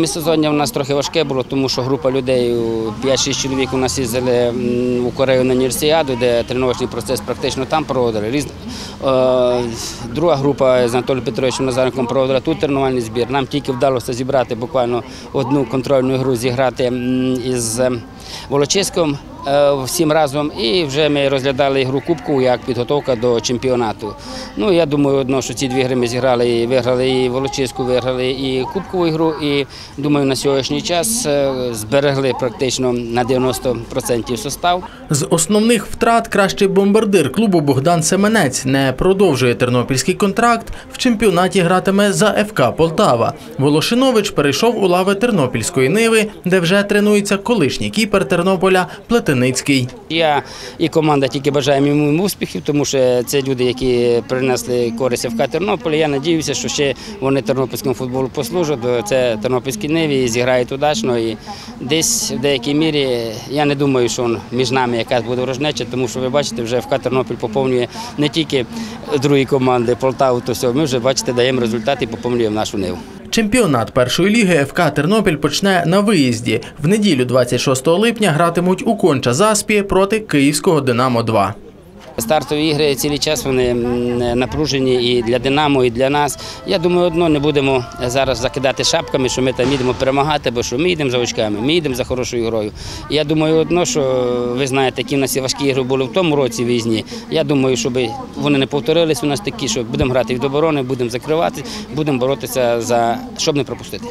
Місцезоння у нас трохи важке було, тому що група людей, 5-6 чоловік у нас їздили у Корею на Нірсіаду, де тренувальний процес практично там проводили. Е, Друга група з Анатолієм Петровичем Назаренком проводила тут тренувальний збір. Нам тільки вдалося зібрати буквально одну контрольну гру, зіграти із Волочиськом всім разом. І вже ми розглядали ігру Кубку як підготовка до чемпіонату. Ну, я думаю, одно, що ці дві гри ми зіграли і виграли і Волочиську, виграли і Кубкову ігру. І думаю, на сьогоднішній час е, зберегли практично на 90% состав. З основних втрат кращий бомбардир клубу Богдан Семенець не продовжує тернопільський контракт. В чемпіонаті гратиме за ФК Полтава. Волошинович перейшов у лави Тернопільської Ниви, де вже тренується колишній кіпер Тернополя Плетеницький. Я і команда тільки бажаємо йому успіхів, тому що це люди, які принесли користь ФК Тернополя. Я сподіваюся, що ще вони тернопільському футболу послужать, це тернопільські ниві і зіграють удачно. І десь в деякій мірі я не думаю, що між нами якась буде ворожнеча, тому що ви бачите, вже ФК Тернопіль поповнює не тільки другі команди Полтаву, то все. Ми вже бачите, даємо результат і поповнюємо нашу ниву. Чемпіонат першої ліги ФК Тернопіль почне на виїзді. В неділю 26 липня гратимуть у Конча Заспі проти Київського Динамо 2. Стартові ігри цілий час вони напружені і для Динамо, і для нас. Я думаю, одно не будемо зараз закидати шапками, що ми там їдемо перемагати, бо що ми їдемо за очками, ми їдемо за хорошою грою. Я думаю, одно, що ви знаєте, які в нас важкі ігри були в тому році візні. Я думаю, щоб вони не повторились у нас такі, що будемо грати від оборони, будемо закривати, будемо боротися за щоб не пропустити.